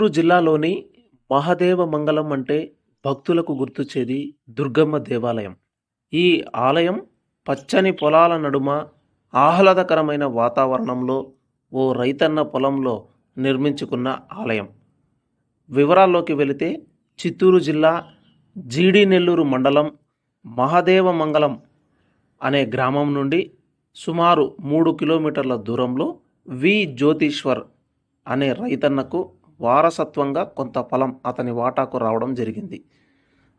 చిత్తూరు జిల్లాలోని మహదేవ మంగళం అంటే భక్తులకు గుర్తొచ్చేది దుర్గమ్మ దేవాలయం. ఈ ఆలయం పచ్చని పొలాల నడుమ ఆహ్లాదకరమైన వాతావరణంలో ఓ రైతన్న పొలంలో నిర్మించుకున్న ఆలయం. వివరాల్లోకి వెళితే చిత్తూరు జిల్లా జీడి నెల్లూరు మండలం మహదేవ మంగళం అనే గ్రామం నుండి సుమారు మూడు కిలోమీటర్ల దూరంలో వి జ్యోతీశ్వర్ అనే రైతన్నకు వారసత్వంగా కొంత పొలం అతని వాటాకు రావడం జరిగింది.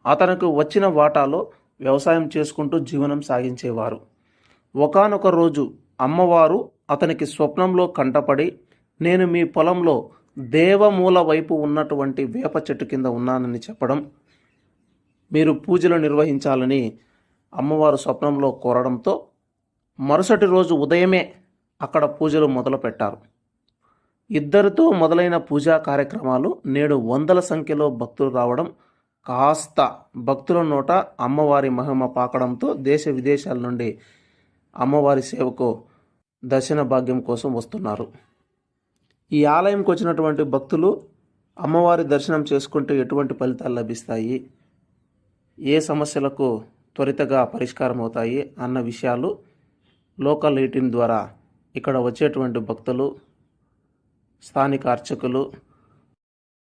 అతనికి వచ్చిన వాటాలో వ్యవసాయం చేసుకుంటూ జీవనం సాగించేవారు. ఒకానొక రోజు అమ్మవారు అతనికి స్వప్నంలో కంటపడి నేను మీ పొలంలో దేవమూల వైపు ఉన్నటువంటి వేప చెట్టు కింద ఉన్నానని చెప్పడం మీరు పూజలు నిర్వహించాలని అమ్మవారు స్వప్నంలో కోరడంతో మరుసటి రోజు ఉదయమే అక్కడ పూజలు మొదలుపెట్టారు. ఇద్దరితో మొదలైన పూజా కార్యక్రమాలు నేడు వందల సంఖ్యలో భక్తులు రావడం కాస్త భక్తుల నోట అమ్మవారి మహిమ పాకడంతో దేశ విదేశాల నుండి అమ్మవారి సేవకు దర్శన భాగ్యం కోసం వస్తున్నారు. ఈ ఆలయంకి వచ్చినటువంటి భక్తులు అమ్మవారి దర్శనం చేసుకుంటే ఎటువంటి ఫలితాలు లభిస్తాయి? ఏ సమస్యలకు త్వరితగా పరిష్కారం అవుతాయి? అన్న విషయాలు లోకల్ ఎయిటీన్ ద్వారా ఇక్కడ వచ్చేటువంటి భక్తులు స్థానిక అర్చకులు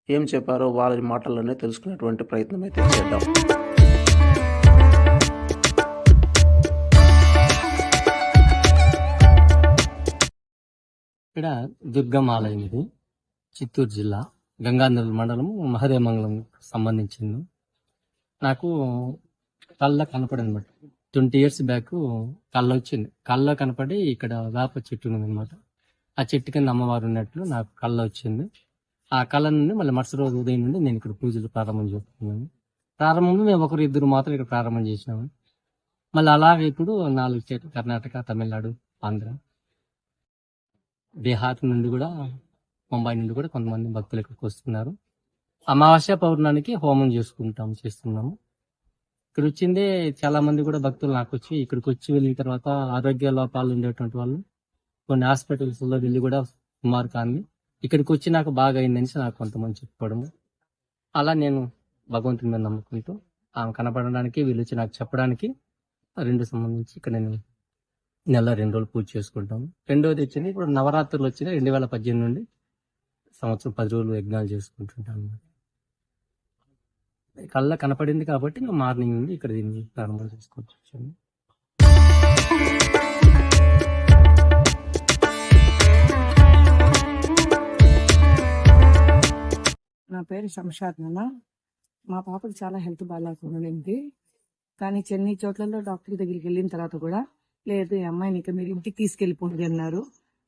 ఏం చెప్పారో వాళ్ళ మాటల్లోనే తెలుసుకునేటువంటి ప్రయత్నం అయితే చేద్దాం. ఇక్కడ దుర్గమ్మ ఆలయం ఇది. చిత్తూరు జిల్లా. గంగాధర మండలం మహదేమంగళం సంబంధించింది. నాకు కళ్ళ కనపడింది అనమాట ట్వంటీ ఇయర్స్ బ్యాక్ కళ్ళ వచ్చింది కళ్ళ కనపడి ఇక్కడ వేప చెట్టు ఉంది అనమాట ఆ చెట్టు కింద అమ్మవారు ఉన్నట్లు నాకు కళ్ళ వచ్చింది. ఆ కళ్ళ నుండి మళ్ళీ మరుసటి రోజు ఉదయం నుండి నేను ఇక్కడ పూజలు ప్రారంభం చేస్తున్నాను. ప్రారంభంలో మేము ఒకరు ఇద్దరు మాత్రం ఇక్కడ ప్రారంభం చేసినాము. మళ్ళీ అలాగే ఇప్పుడు నాలుగు స్టేట్లు కర్ణాటక తమిళనాడు ఆంధ్ర. బీహార్ నుండి కూడా ముంబై నుండి కూడా కొంతమంది భక్తులు ఇక్కడికి వస్తున్నారు. అమావాస్య పౌర్ణానికి హోమం చేసుకుంటాం చేస్తున్నాము. ఇక్కడ వచ్చిందే చాలా మంది కూడా భక్తులు నాకు వచ్చి ఇక్కడికి వచ్చి వెళ్ళిన తర్వాత ఆరోగ్య లోపాలు ఉండేటువంటి వాళ్ళు కొన్ని హాస్పిటల్స్లో వెళ్ళి కూడా సుమారు కానీ ఇక్కడికి వచ్చి నాకు బాగా అయిందని నాకు కొంతమంది చెప్పుకోవడము. అలా నేను భగవంతుని మీద నమ్ముకుంటూ ఆమె కనపడడానికి వీళ్ళు వచ్చి నాకు చెప్పడానికి ఆ రెండు సంబంధించి ఇక్కడ నేను నెల రెండు రోజులు పూజ చేసుకుంటాము రెండోది వచ్చింది ఇప్పుడు నవరాత్రులు వచ్చినాయి రెండు వేల పద్దెనిమిది నుండి సంవత్సరం పది రోజులు యజ్ఞాలు చేసుకుంటుంటాను కళ్ళ కనపడింది కాబట్టి మార్నింగ్ నుండి ఇక్కడ దీన్ని ప్రారంభం చేసుకోవచ్చు. నా పేరు శంషాద్ నాన్న మా పాపకి చాలా హెల్త్ బాగాలేకుండా కానీ చెన్ని చోట్లలో డాక్టర్ దగ్గరికి వెళ్ళిన తర్వాత కూడా లేదు ఈ అమ్మాయిని ఇక మీరు ఇంటికి తీసుకెళ్ళిపోండి అన్నారు.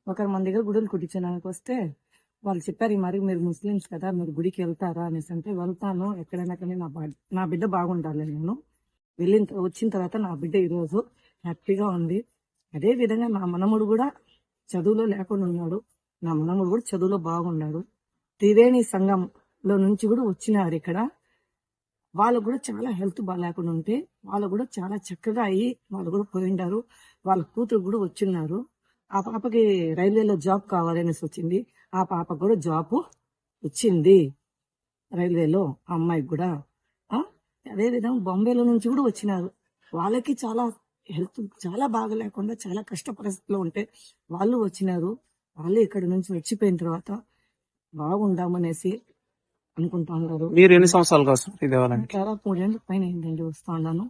ఒకరు మన దగ్గర గుడులు కుట్టించడానికి వస్తే వాళ్ళు చెప్పారు ఈ మరి మీరు ముస్లిమ్స్ కదా మీరు గుడికి వెళ్తారా? అనేసి అంటే వెళ్తాను ఎక్కడైనా కానీ నా బా- నా బిడ్డ బాగుండాలి నేను. వెళ్ళిన వచ్చిన తర్వాత నా బిడ్డ ఈరోజు హ్యాపీగా ఉంది. అదే విధంగా నా మనముడు కూడా చదువులో లేకుండా ఉన్నాడు. నా మనముడు కూడా చదువులో బాగున్నాడు. త్రివేణి సంఘం లో నుంచి కూడా వచ్చినారు ఇక్కడ. వాళ్ళు కూడా చాలా హెల్త్ బాగాలేకుండా ఉంటే వాళ్ళు కూడా చాలా చక్కగా అయ్యి వాళ్ళు కూడా పోయిండారు. వాళ్ళ కూతురు కూడా వచ్చిన్నారు. ఆ పాపకి రైల్వేలో జాబ్ కావాలనేసి వచ్చింది. ఆ పాపకు కూడా జాబ్ వచ్చింది. రైల్వేలో ఆ అమ్మాయికి కూడా. అదేవిధంగా బొంబేలో బాంబేలో నుంచి కూడా వచ్చినారు. వాళ్ళకి చాలా హెల్త్ చాలా బాగా లేకుండా చాలా కష్ట పరిస్థితిలో ఉంటే వాళ్ళు వచ్చినారు. వాళ్ళు ఇక్కడ నుంచి వచ్చిపోయిన తర్వాత బాగుందామనేసి అనుకుంటా ఉన్నారు మీరు ఎన్ని వస్తున్నారు ఈ దేవాలయానికి? మూడేళ్ళ పైన ఏంటండి వస్తా ఉన్నాను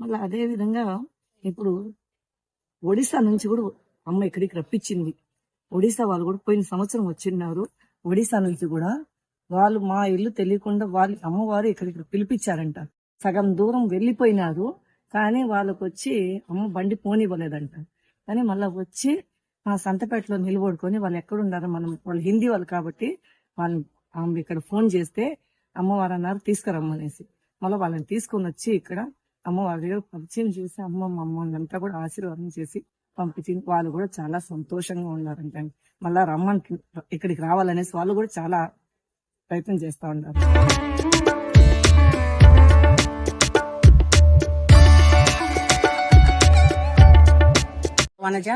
మళ్ళీ అదే విధంగా ఇప్పుడు ఒడిశా నుంచి కూడా అమ్మ ఇక్కడికి రప్పించింది. ఒడిశా వాళ్ళు కూడా పోయిన సంవత్సరం వచ్చిన్నారు. ఒడిశా నుంచి కూడా వాళ్ళు మా ఇల్లు తెలియకుండా వాళ్ళ అమ్మవారు ఇక్కడికి పిలిపించారంట. సగం దూరం వెళ్ళిపోయినారు కానీ వాళ్ళకి వచ్చి అమ్మ బండి పోనివ్వలేదంట. కానీ మళ్ళీ వచ్చి మా సంతపేటలో నిలబడుకొని వాళ్ళు ఎక్కడున్నారో? మనం వాళ్ళు హిందీ వాళ్ళు కాబట్టి వాళ్ళు ఆమె ఇక్కడ ఫోన్ చేస్తే అమ్మవారు అన్నారు తీసుకురమ్మనేసి. మళ్ళీ వాళ్ళని తీసుకొని వచ్చి ఇక్కడ అమ్మవారి దగ్గర పరిచయం చేసి అమ్మ మమ్మల్ని అంతా కూడా ఆశీర్వాదం చేసి పంపించి వాళ్ళు కూడా చాలా సంతోషంగా ఉన్నారంట మళ్ళా రమ్మని ఇక్కడికి రావాలనేసి వాళ్ళు కూడా చాలా ప్రయత్నం చేస్తా ఉన్నారు. వనజ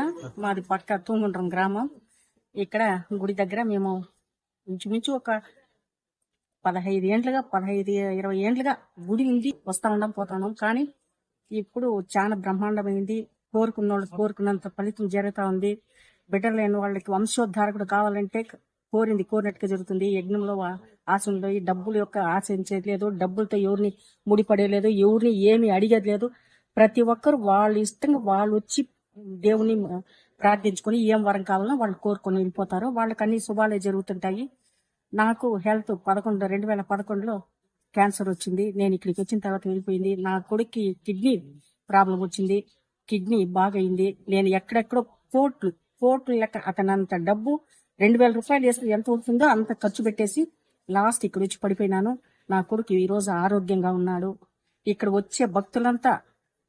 మాది పక్క తూముండ్రం గ్రామం. ఇక్కడ గుడి దగ్గర మేము ఇంచుమించు ఒక పదహైదు ఏండ్లుగా పదహైదు ఇరవై ఏండ్లుగా గుడి ఉంది వస్తా ఉండం పోతా ఉన్నాం కానీ ఇప్పుడు చాలా బ్రహ్మాండమైంది. కోరుకున్న వాళ్ళు కోరుకున్నంత ఫలితం జరుగుతూ ఉంది. బిడ్డలు లేని వాళ్ళకి వంశోద్ధారకుడు కావాలంటే కోరింది కోరినట్టుగా జరుగుతుంది. యజ్ఞంలో ఆ- ఆశ ఉండదు ఈ డబ్బుల యొక్క ఆశించలేదు డబ్బులతో ఎవరిని ముడిపడేయలేదు ఎవరిని ఏమి అడిగేది లేదు. ప్రతి ఒక్కరు వాళ్ళ ఇష్టంగా వాళ్ళు వచ్చి దేవుని ప్రార్థించుకొని ఏం వరం కావాలో వాళ్ళు కోరుకొని వెళ్ళిపోతారు. వాళ్ళకి అన్ని శుభాలే జరుగుతుంటాయి. నాకు హెల్త్ పదకొండు రెండు వేల పదకొండులో క్యాన్సర్ వచ్చింది. నేను ఇక్కడికి వచ్చిన తర్వాత వెళ్ళిపోయింది. నా కొడుక్కి కిడ్నీ ప్రాబ్లం వచ్చింది. కిడ్నీ బాగయింది నేను ఎక్కడెక్కడో కోట్లు కోట్లు లెక్క అతను అంత డబ్బు రెండు వేల రూపాయలు వేస్తే ఎంత ఉంటుందో అంత ఖర్చు పెట్టేసి లాస్ట్ ఇక్కడ వచ్చి పడిపోయినాను. నా కొడుకు ఈరోజు ఆరోగ్యంగా ఉన్నాడు. ఇక్కడ వచ్చే భక్తులంతా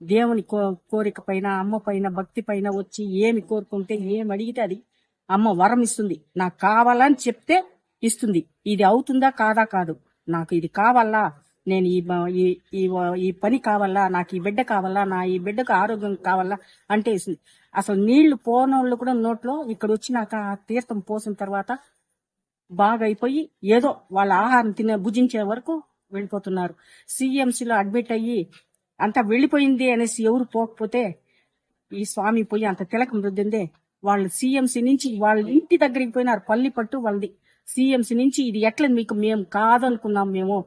దేవుని కో కోరిక పైన అమ్మ పైన భక్తి పైన వచ్చి ఏమి కోరుకుంటే ఏమి అడిగితే అది అమ్మ వరం ఇస్తుంది. నాకు కావాలని చెప్తే ఇస్తుంది. ఇది అవుతుందా కాదా కాదు. నాకు ఇది కావాలా? నేను ఈ ఈ ఈ- పని కావాలా? నాకు ఈ బిడ్డ కావాలా? నా ఈ బిడ్డకు ఆరోగ్యం కావాలా? అంటే ఇస్తుంది. అసలు నీళ్ళు పోనోళ్ళు కూడా నోట్లో ఇక్కడ వచ్చి నాకు ఆ తీర్థం పోసిన తర్వాత బాగా అయిపోయి ఏదో వాళ్ళ ఆహారం తినే భుజించే వరకు వెళ్ళిపోతున్నారు. సిఎంసీలో అడ్మిట్ అయ్యి అంతా వెళ్ళిపోయింది అనేసి ఎవరు పోకపోతే ఈ స్వామి పోయి అంత తిలకం రుద్దిందే. వాళ్ళు సీఎంసీ నుంచి వాళ్ళ ఇంటి దగ్గరికి పోయినారు పల్లి పట్టు వాళ్ళది. సీఎంసీ నుంచి ఇది ఎట్లా మీకు మేము కాదనుకున్నాం మేము.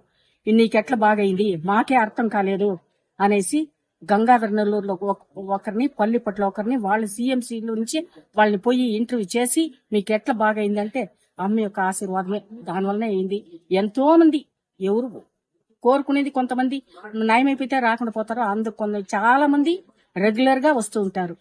ఇది నీకు ఎట్లా బాగైంది? మాకే అర్థం కాలేదు అనేసి గంగాధర నెల్లూరులో ఒక- ఒకరిని పల్లిపట్ల ఒకరిని వాళ్ళ సిఎంసి నుంచి వాళ్ళని పోయి ఇంటర్వ్యూ చేసి మీకు ఎట్లా బాగైందంటే అమ్మ యొక్క ఆశీర్వాదమే. దానివల్లనే అయింది. ఎంతో మంది ఎవరు కోరుకునేది కొంతమంది నయమైపోతే రాకుండా పోతారు అందుకు కొంత చాలా మంది రెగ్యులర్గా వస్తూ ఉంటారు.